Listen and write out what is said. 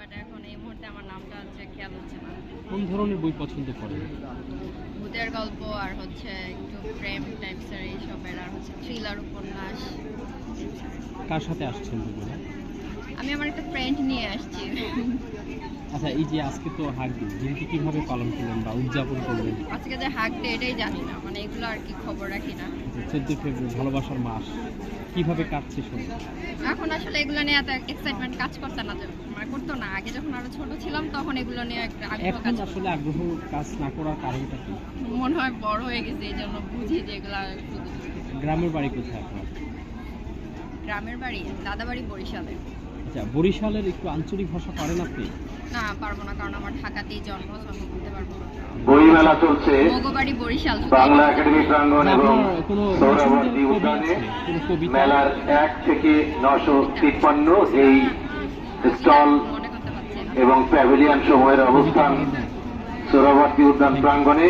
But এখন এই মুহূর্তে আমার নামটা হচ্ছে খেয়াল হচ্ছে না। কোন ধরনের বই পছন্দ করেন? ভূতের গল্প আর হচ্ছে একটু প্রেম টাইপসের এইসবের আর হচ্ছে থ্রিলার উপন্যাস। কার সাথে আসছেন আমি আমার একটা ফ্রেন্ড নিয়ে আসছি। আচ্ছা এই যে আজকে তো হাক দিন দিনটি কীভাবে পালন করলেন বা উদযাপন করলেন? আজকে যে হাক ডে এটাই জানি না মানে এগুলো আর কি খবর রাখি না। চোদ্দই ফেব্রুয়ারি ভালোবাসার মাস কীভাবে কাটছে শুনে এখন আসলে এগুলো নিয়ে এত এক্সাইটমেন্ট কাজ করতে না মানে করতো না। আগে যখন আরও ছোট ছিলাম তখন এগুলো নিয়ে একটা আগ্রহ কাজ আসলে আগ্রহ কাজ না করার কারণটা কি? মনে হয় বড় হয়ে গেছে এই জন্য বুঝি যে এগুলা গ্রামের বাড়ি কোথায় আপনার? গ্রামের বাড়ি দাদা বাড়ি বরিশালে। আচ্ছা বরিশালের একটু আঞ্চলিক ভাষা পারেন আপনি? না পারব না কারণ আমার ঢাকাতেই জন্ম জন্ম করতে পারব না। বইমেলা চলছে। মগবাড়ি বরিশাল বাংলা একাডেমি প্রাঙ্গণ এবং সৌরবর্তী উদ্যানে? মেলার এক থেকে নশো তিপ্পান্ন এই স্টল এবং প্যাভিলিয়ন সমূহের অবস্থান সৌরবর্তী উদ্যান প্রাঙ্গণে।